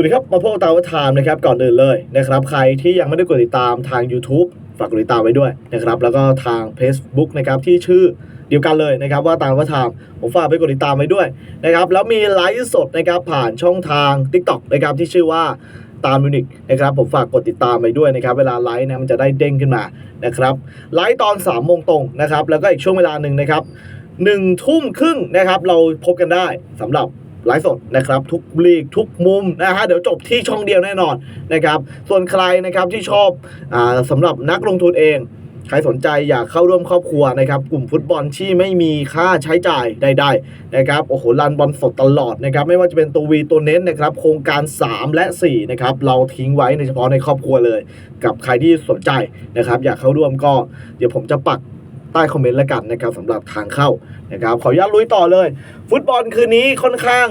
วัสดีครับ มาพบกับตาวไทม์นะครับก่อนอื่นเลยนะครับใครที่ยังไม่ได้กดติดตามทาง YouTube ฝากกดติดตามไว้ด้วยนะครับแล้วก็ทาง Facebook นะครับที่ชื่อเดียวกันเลยนะครับว่าตามว่าไทม์ผมฝากไปกดติดตามไว้ด้วยนะครับแล้วมีไลฟ์สดนะครับผ่านช่องทาง TikTok นะครับที่ชื่อว่าตามมิวนิกนะครับผมฝากกดติดตามไปด้วยนะครับเวลาไลฟ์นะมันจะได้เด้งขึ้นมานะครับไลฟ์ตอน3ามโมงตรงนะครับแล้วก็อีกช่วงเวลาหนึ่งนะครับหนึ่งทุ่มครึ่งนะครับเราพบกันได้สำหรับ ไลฟ์สดนะครับทุกลีกทุกมุมนะฮะเดี๋ยวจบที่ช่องเดียวแน่นอนนะครับส่วนใครนะครับที่ชอบอสำหรับนักลงทุนเองใครสนใจอยากเข้าร่วมครอบครัวนะครับกลุ่มฟุตบอลที่ไม่มีค่าใช้จ่ายใดๆนะครับโอ้โหรันบอลสดตลอดนะครับไม่ว่าจะเป็นตัววีตัวเน้นนะครับโครงการ 3 และ4นะครับเราทิ้งไว้ในเฉพาะในครอบครัวเลย กับใครที่สนใจนะครับอยากเข้าร่วมก็ เดี๋ยวผมจะปัก ใต้คอมเมนต์แล้วกันนะครับสำหรับทางเข้านะครับขออนุญาตลุยต่อเลย ฟุตบอลคืนนี้ค่อนข้าง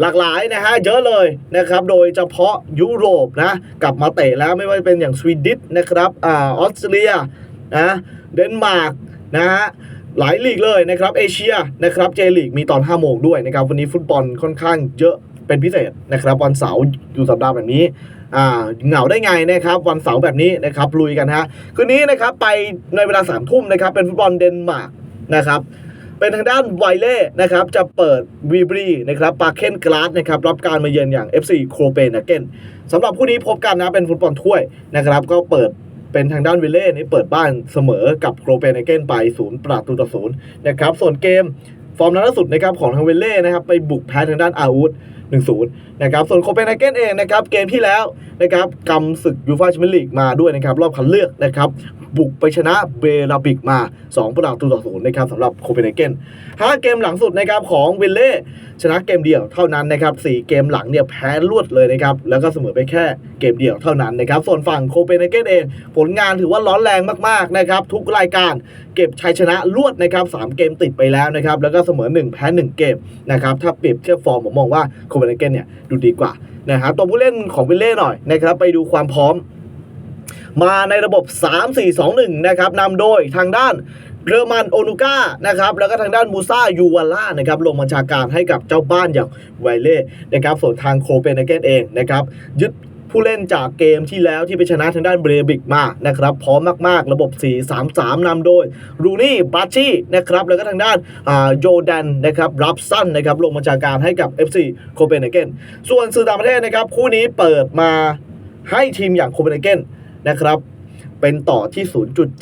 หลากหลายนะฮะเยอะเลยนะครับ โดยเฉพาะยุโรปนะกลับมาเตะแล้วไม่ว่าจะเป็นอย่างสวีดิชนะครับอ่าออสเตรเลียนะเดนมาร์กนะฮะหลายลีกเลยนะครับเอเชียนะครับเจลีกมีตอน5โมงด้วยนะครับวันนี้ฟุตบอลค่อนข้างเยอะเป็นพิเศษนะครับวันเสาร์อยู่สัปดาห์แบบนี้ อ่าเหงาได้ไงนะครับวันเสาร์แบบนี้นะครับลุยกันฮะคืนนี้นะครับไปในเวลา3ามทุ่มนะครับเป็นฟุตบอลเดนมาร์กนะครับเป็นทางด้านไวเล่นะครับจะเปิดวีบรีนะครับปาเคนกลาสนะครับรับการมาเยือนอย่าง FC โครเปนเกนสำหรับคู่นี้พบกันนะเป็นฟุตบอลถ้วยนะครับก็เปิดเป็นทางด้านวิเล่นี่เปิดบ้านเสมอกับโครเปนเกนไปศูนย์ประตูต่อศูนย์นะครับส่วนเกมฟอร์มล่าสุดนะครับของทางวิเล่นะครับไปบุกแพ้ทางด้านอาวุธ 1-0นะครับส่วนโคเปนเฮเกนเองนะครับเกมที่แล้วนะครับกำศึกยูฟ่าแชมเปี้ยนลีกมาด้วยนะครับรอบคัดเลือกนะครับ บุกไปชนะเบราบิกมา2ประตูต่อศูนย์นะครับสำหรับโคเปนเฮเกนห้าเกมหลังสุดนะครับของวิลเล่ชนะเกมเดียวเท่านั้นนะครับสี่เกมหลังเนี่ยแพ้รวดเลยนะครับแล้วก็เสมอไปแค่เกมเดียวเท่านั้นนะครับส่วนฝั่งโคเปนเฮเกนเองผลงานถือว่าร้อนแรงมากๆนะครับทุกรายการเก็บชัยชนะรวดนะครับสามเกมติดไปแล้วนะครับแล้วก็เสมอ 1 แพ้ 1 เกมนะครับถ้าเปรียบเทียบฟอร์มผมมองว่าโคเปนเฮเกนเนี่ยดูดีกว่านะครับตัวผู้เล่นของวิลเล่หน่อยนะครับไปดูความพร้อม มาในระบบ 3-4-2-1 นะครับนำโดยทางด้านเรอมันโอนูก้านะครับแล้วก็ทางด้านมูซายูวาล่านะครับลงบัญชาการให้กับเจ้าบ้านอย่างไวเล่นะครับส่วนทางโคเปนเฮเกนเองนะครับยึดผู้เล่นจากเกมที่แล้วที่ไปชนะทางด้านเบรบิกมานะครับพร้อมมากๆ ระบบ 4-3-3 นำโดยรูนี่บาชีนะครับแล้วก็ทางด้านโยแดนนะครับรับสั้นนะครับลงบัญชาการให้กับ FC โคเปนเฮเกนส่วนสื่อต่างประเทศนะครับคู่นี้เปิดมาให้ทีมอย่างโคเปนเฮเกน นะครับ เป็นต่อที่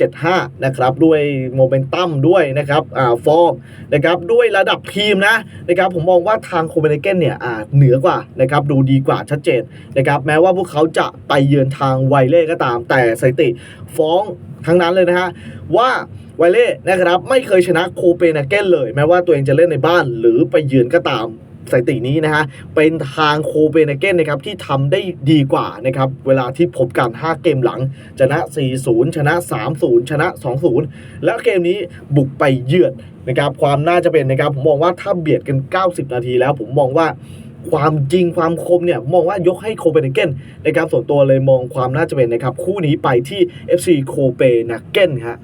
0.75 นะครับ ด้วยโมเมนตัมด้วยนะครับอ่าฟอร์มนะครับด้วยระดับทีมนะนะครับผมมองว่าทางโคเปนเฮเกนเนี่ยอ่าเหนือกว่านะครับดูดีกว่าชัดเจนนะครับแม้ว่าพวกเขาจะไปเยือนทางไวเล่ก็ตาม แต่สถิติฟ้องทั้งนั้นเลยนะฮะว่าไวเล่นะครับไม่เคยชนะโคเปนเฮเกนเลย แม้ว่าตัวเองจะเล่นในบ้านหรือไปเยือนก็ตาม สถิตินี้นะฮะเป็นทางโคเปนเฮเกนนะครับที่ทำได้ดีกว่านะครับเวลาที่พบกัน 5 เกมหลัง ชนะ 4-0 ชนะ 3-0 ชนะ 2-0 แล้วเกมนี้บุกไปเยือนนะครับความน่าจะเป็นนะครับผมมองว่าถ้าเบียดกัน 90 นาทีแล้วผมมองว่าความจริงความคมเนี่ยมองว่ายกให้โคเปนเฮเกนนะครับส่วนตัวเลยมองความน่าจะเป็นนะครับคู่นี้ไปที่ FC โคเปนเฮเกนครับ